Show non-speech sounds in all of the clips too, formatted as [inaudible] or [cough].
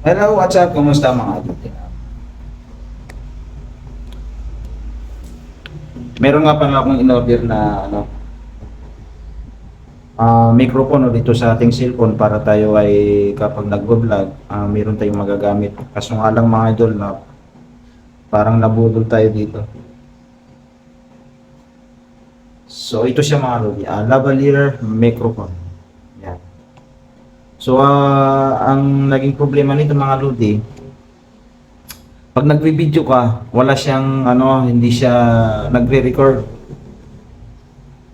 Hello, what's up? Kumusta mga idol? Meron nga pala akong in-order na ano, ah microphone dito sa ating cellphone para tayo ay kapag nagbo-vlog, ah meron tayong magagamit. Kaso nga lang mga idol na parang nabudol tayo dito. So ito siya mga idol, ah, lavalier microphone. So ah, ang naging problema nito mga lodi, pag nagvi-video ka, wala siyang ano, hindi siya nagre-record.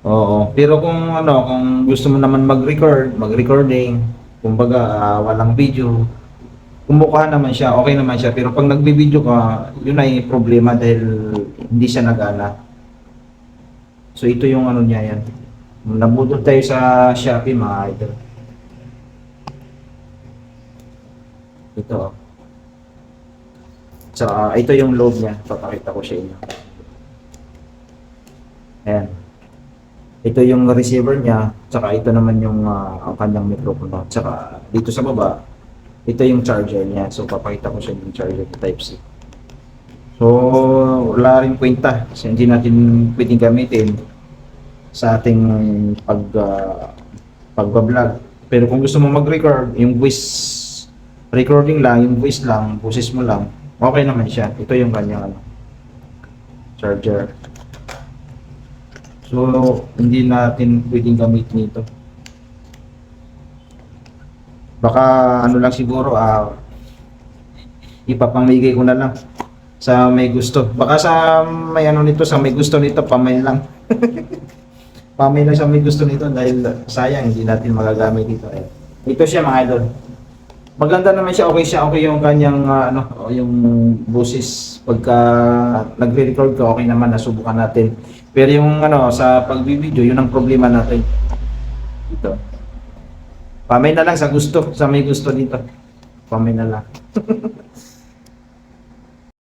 Oo, pero kung ano, kung gusto mo naman mag-record, mag-recording, kumbaga ah, walang video, kumukuha naman siya, okay naman siya. Pero pag nagbi-video ka, yun ay problema dahil hindi siya nagana. So ito yung ano niya yan. Nabudol tayo sa Shopee mga idol. Ito. oh. Tsaka ito yung loob niya. Papakita ko sa inyo. Ayan. Ito yung receiver niya. Tsaka ito naman yung ah, ang kanyang microphone. Tsaka dito sa baba, ito yung charger niya. So papakita ko sa inyo yung charger type C. So wala rin kwenta. Kasi hindi natin pwedeng gamitin sa ating pag uh, pagbablog. Pero kung gusto mo mag-record, yung voice recording lang, yung voice lang, boses mo lang, okay naman siya. Ito yung kanyang ano, charger. So, hindi natin pwedeng gamitin ito. Baka ano lang siguro, ah, ipapamigay ko na lang sa may gusto. Baka sa may ano nito, sa may gusto nito, pamay lang. [laughs] pamay lang sa may gusto nito dahil sayang, hindi natin magagamit ito. Eh. Ito siya mga idol. Maganda naman siya, okay siya, okay yung kanyang ah, ano, o yung boses pagka nagre-record ka, okay naman, nasubukan natin. Pero yung ano, sa pag-video, yun ang problema natin. Ito. Pamay na lang sa gusto, sa may gusto dito. Pamay na lang. [laughs]